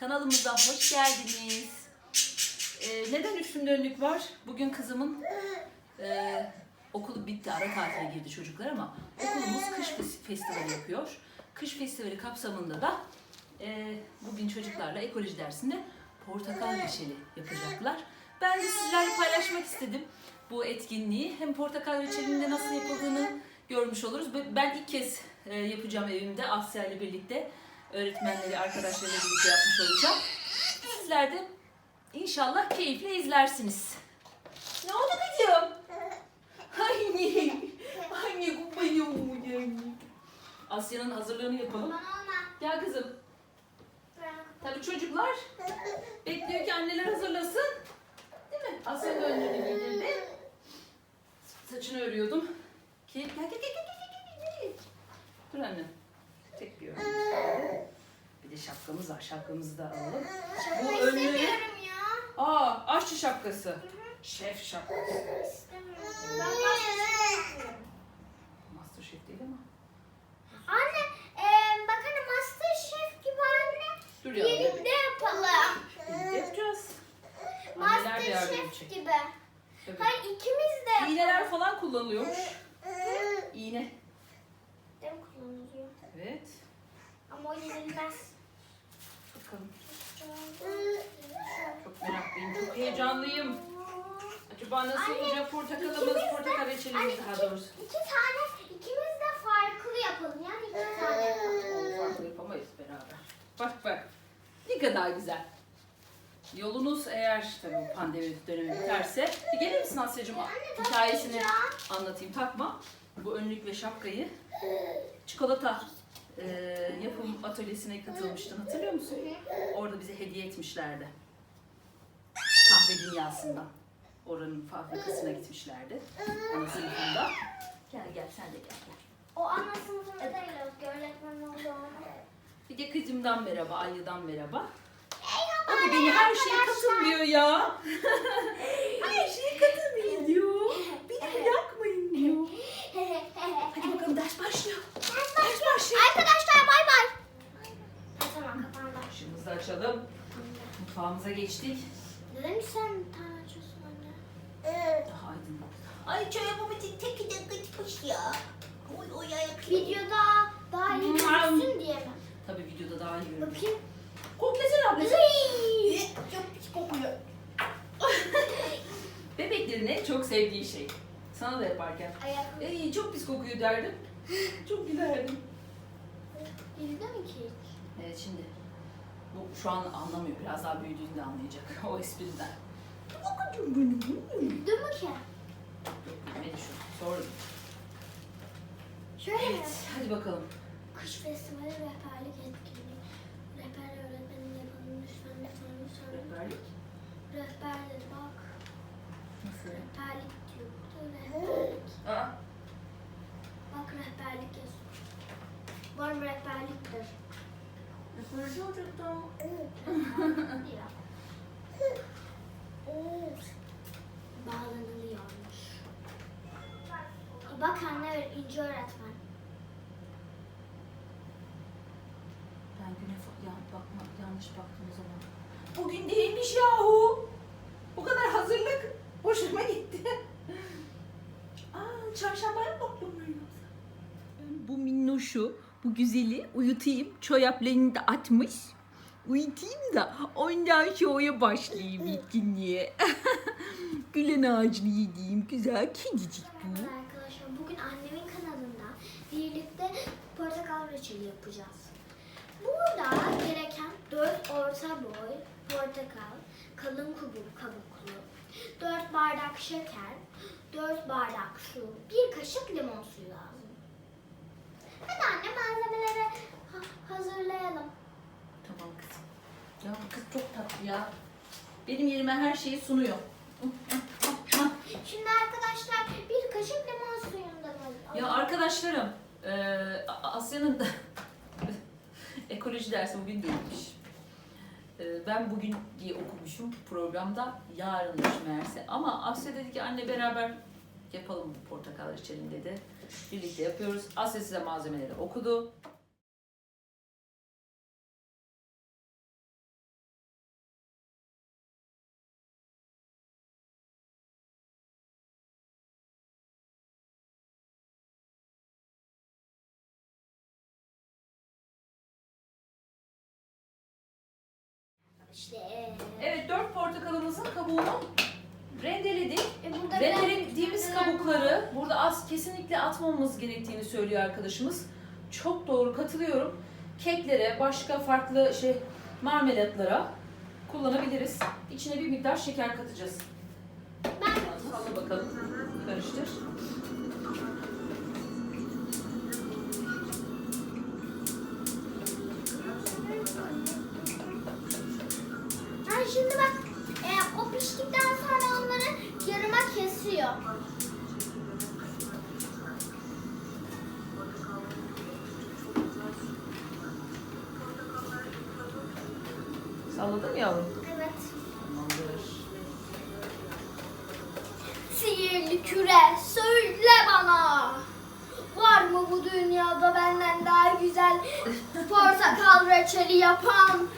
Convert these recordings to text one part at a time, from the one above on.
Kanalımıza hoş geldiniz. Ee, neden üstümde önlük var? Bugün kızımın e, okulu bitti, ara tatile girdi çocuklar ama okulumuz kış fes- festivali yapıyor. Kış festivali kapsamında da e, bugün çocuklarla ekoloji dersinde portakal reçeli yapacaklar. Ben de sizlerle paylaşmak istedim bu etkinliği. Hem portakal reçelinin de nasıl yapıldığını görmüş oluruz. Ben- Ben ilk kez e, yapacağım evimde Asya ile birlikte öğretmenleri, arkadaşlarıyla birlikte yapmış olacağım. Sizler de inşallah keyifle izlersiniz. Ne oldu kızım? Anne, anne kubayım. Asya'nın hazırlığını yapalım. Gel kızım. Tabii çocuklar bekliyor ki anneler hazırlasın. Değil mi? Asya'nın da önlüğünü giydirdi. Saçını örüyordum. Ki gel gel gel gel gel, gel. Dur anne. Tek bir kaldı. Bir de şapkamız var. Şapkamızı da alalım. Bu önlüğü... Aa, aşçı şapkası. Şef şapkası. Master şef değil ama. Anne, eee bakın Master Chef gibi anne. Dur ya. Birlikte yapalım. Birlikte yapacağız. Anneler Master de yardım Chef edecek. gibi. Tabii. Hayır ikimiz de yapalım. İğneler falan kullanılıyormuş. İğne. Değil mi kullanılıyor? Evet. Ama o yenilmez. Bakalım. Çok meraklıyım. Çok heyecanlıyım. Anne, olacak portakalımız, ikimiz de- portakal reçelimiz Anne, daha iki- doğrusu. İki tane, ikimiz de farklı yapalım. Yani iki tane yapalım. Farklı yapamayız beraber. Bak bak. Ne kadar güzel. Yolunuz eğer tabii pandemi dönemi biterse. Bir gelir misin Asya'cığım? Anne, Hikayesini anlatayım. Takma. Bu önlük ve şapkayı çikolata e, yapım atölyesine katılmıştın. Hatırlıyor musun? Orada bize hediye etmişlerdi. Kahve dünyasından. Oranın fabrikasına gitmişlerdi. Ana sınıfında. Gel gel sen de gel. gel. O ana sınıfında değil, o öğretmen oldu. Bir de kızımdan merhaba, Alya'dan merhaba. Abi beni her şeye katılmıyor ya. her şeye katılmayın diyor. Beni bırakmayın diyor. Hadi bakalım ders başlıyor. Ders başlıyor. Arkadaşlar bay bay. Tamam kapandı. Işığımızı açalım. Mutfağımıza geçtik. Mi sen bir tane açıyorsun anne? Daha aydınlık. Ay çay yapamadık. Tek dakika çıkmış ya. Oy oy ayak. Videoda daha iyi görünsün diye mi? Tabii videoda daha iyi görünüyor. Bakayım. Koklasana ablası. Iy! Çok pis kokuyor. Bebeklerin en çok sevdiği şey. Sana da yaparken. Ayak. Ey çok pis kokuyor derdim. Çok gülerdim. Yüzde mi ki? Evet şimdi bu şu an anlamıyor. Biraz daha büyüdüğünde anlayacak o espriden. Babacım benim. Yüzde mi ki? Şu. Sordum. Şöyle mi? Evet hadi bakalım. Kış festivali rehberlik etkinliği. Rehber öğretmenin yapalım lütfen lütfen lütfen. Rehberlik. Rehber dedi bak. Nasıl? Rehberlik diyor. Rehberlik. Aa, Bak rehberlik yazıyor. Umarım rehberliktir. rehberlik olacaktı ama. Rehberlik ya. Bağlanılıyormuş. Bak anne ince öğretmen. Ben güne ya, bakma, yanlış baktım o zaman. Bugün değilmiş yahu. Bu kadar hazırlık hoşuma gitti. Aa, çarşambaya mı baktım ben bu minnoşu, bu güzeli uyutayım. Çoyaplarını da atmış. Uyutayım da ondan sonra başlayayım etkinliğe. Gülen ağacını yediğim güzel kedicik bu. Merhaba arkadaşlar. Bugün annemin kanalında birlikte reçeli yapacağız. Burada gereken 4 orta boy portakal, kalın kubuk kabuklu, 4 bardak şeker, 4 bardak su, 1 kaşık limon suyu lazım. Hadi anne malzemeleri ha- hazırlayalım. Tamam kızım. Ya bu kız çok tatlı ya. Benim yerime her şeyi sunuyor. Şimdi arkadaşlar 1 kaşık limon suyundan alalım. Ya arkadaşlarım, eee, A- Asya'nın da ekoloji dersi bugün değilmiş. Eee, ben bugün diye okumuşum programda yarınmış meğerse. Ama Asya dedi ki anne beraber yapalım bu portakal reçelini dedi. Birlikte yapıyoruz. Asya size malzemeleri okudu. İşte. Evet dört portakalımızın kabuğunu rendeledik. E burada Rendelediğimiz kabukları burada az kesinlikle atmamamız gerektiğini söylüyor arkadaşımız. Çok doğru katılıyorum. Keklere, başka farklı şey marmelatlara kullanabiliriz. İçine bir miktar şeker katacağız. Ben Salla bakalım. Karıştır. Ha şimdi bak e, o piştikten sonra onları yarıma Salladın mı yavrum? Evet. Tamamdır. Sihirli küre söyle bana. Var mı bu dünyada benden daha güzel portakal reçeli yapan?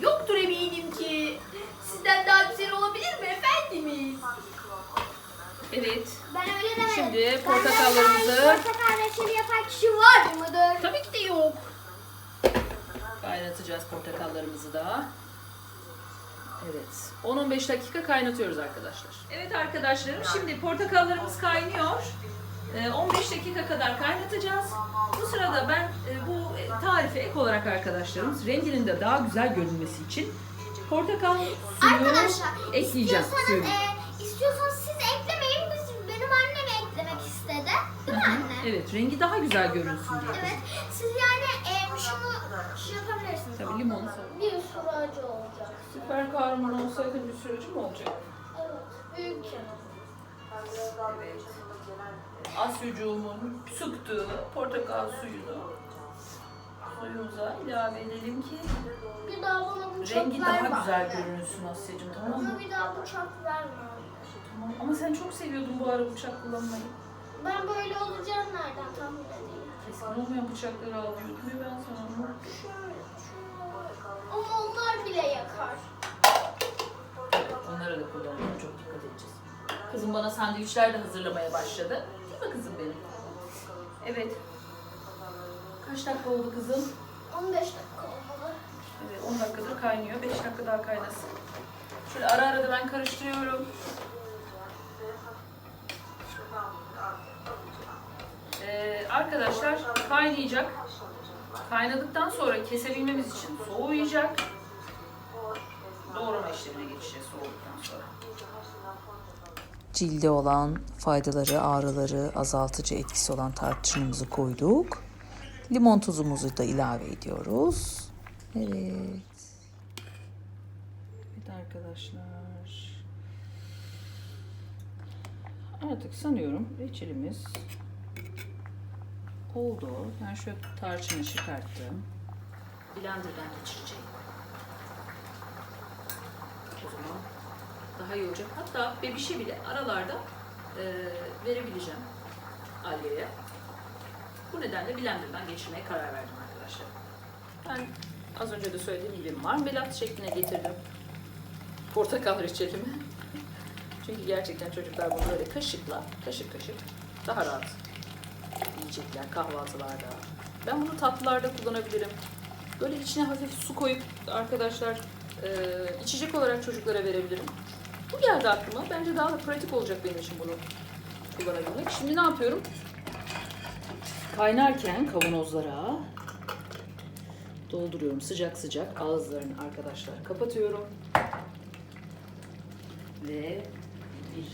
Yoktur eminim ki. Sizden daha güzel olabilir mi efendimiz? Evet. Ben öyle demedim. Şimdi portakallarımızı- portakal reçeli yapan kişi var mıdır? Tabii ki de yok. Kaynatacağız portakallarımızı da. Evet. 10-15 dakika kaynatıyoruz arkadaşlar. Evet arkadaşlarım şimdi portakallarımız kaynıyor. Ee, 15 dakika kadar kaynatacağız. Bu sırada ben e, bu tarife ek olarak arkadaşlarımız renginin de daha güzel görünmesi için portakal suyu Arkadaşlar ekleyeceğim. istiyorsanız, Suyu. e, Evet rengi daha güzel görünsün diye. Evet. Siz yani e, şunu şey yapabilirsiniz. Tabii limonu sonra. Bir sürü acı olacak. Süper kahraman olsaydın bir sürücü mü olacak? Evet. Büyük. Evet. Asyucuğumun sıktığı portakal suyunu suyumuza ilave edelim ki Bir daha bana bıçak rengi daha verme güzel anne. görünsün Asya'cığım tamam mı? Bana bir daha bıçak verme. Tamam ama sen çok seviyordun bu ara bıçak kullanmayı. Ben böyle olacağım nereden tahmin edeyim? Keskin olmayan bıçakları alıyordum ya ben sana. Şöyle, şöyle. Ama onlar bile yakar. Onlara da kullanıyorum çok dikkat edeceğiz. Kızım bana sandviçler de hazırlamaya başladı. Değil mi kızım benim? Evet. Kaç dakika oldu kızım? 15 dakika olmalı. Evet 10 dakikadır kaynıyor. 5 dakika daha kaynasın. Şöyle ara ara da ben karıştırıyorum. Ee, arkadaşlar kaynayacak. Kaynadıktan sonra kesebilmemiz için soğuyacak. Doğrama işlemine geçeceğiz soğuduktan sonra. cilde olan faydaları, ağrıları azaltıcı etkisi olan tarçınımızı koyduk. Limon tuzumuzu da ilave ediyoruz. Evet. Evet arkadaşlar. Artık sanıyorum reçelimiz oldu. Ben şöyle tarçını çıkarttım. Blender'dan geçireceğim. O zaman daha iyi olacak. Hatta bebişe bile aralarda e, verebileceğim Alya'ya. Bu nedenle blenderdan geçirmeye karar verdim arkadaşlar. Ben az önce de söylediğim gibi marmelat şekline getirdim portakal reçelimi. Çünkü gerçekten çocuklar bunu böyle kaşıkla, kaşık kaşık daha rahat yiyecekler kahvaltılarda. Ben bunu tatlılarda kullanabilirim. Böyle içine hafif su koyup arkadaşlar e, içecek olarak çocuklara verebilirim. Bu geldi aklıma. Bence daha da pratik olacak benim için bunu kullanabilmek. Şimdi ne yapıyorum? Kaynarken kavanozlara dolduruyorum sıcak sıcak ağızlarını arkadaşlar kapatıyorum ve bir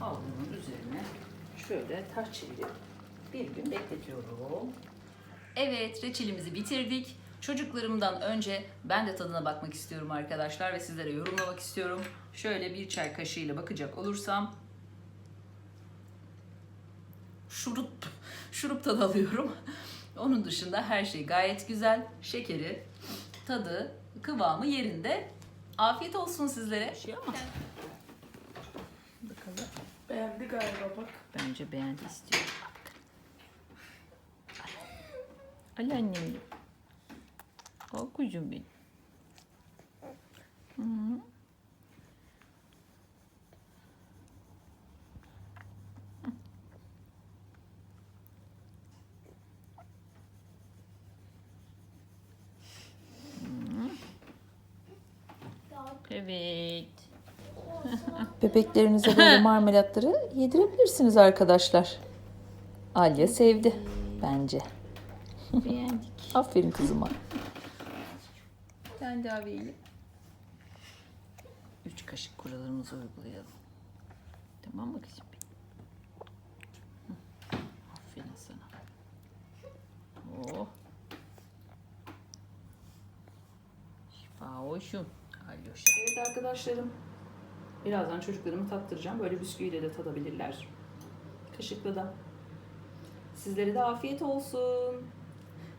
havlunun üzerine şöyle çevirip bir gün bekletiyorum. Evet reçelimizi bitirdik. Çocuklarımdan önce ben de tadına bakmak istiyorum arkadaşlar ve sizlere yorumlamak istiyorum. Şöyle bir çay kaşığıyla bakacak olursam şurup şurup tadı alıyorum. Onun dışında her şey gayet güzel. Şekeri, tadı, kıvamı yerinde. Afiyet olsun sizlere. Şey ama. Beğendi galiba bak. Bence beğendi istiyor. Al annem. Al kuzum benim. Hı. Hı. Evet. Bebeklerinize böyle marmelatları yedirebilirsiniz arkadaşlar. Alya sevdi bence. Beğendik. Aferin kızıma. Ben daha vereyim. Üç kaşık kurallarımızı uygulayalım. Tamam mı kızım? Aferin sana. Oh. Şifa hoşum. Alyoşa. Evet arkadaşlarım. Birazdan çocuklarımı tattıracağım. Böyle bisküviyle de tadabilirler. Kaşıkla da. Sizlere de afiyet olsun.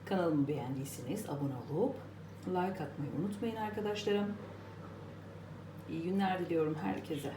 Kanalımı beğendiyseniz abone olup like atmayı unutmayın arkadaşlarım. İyi günler diliyorum herkese.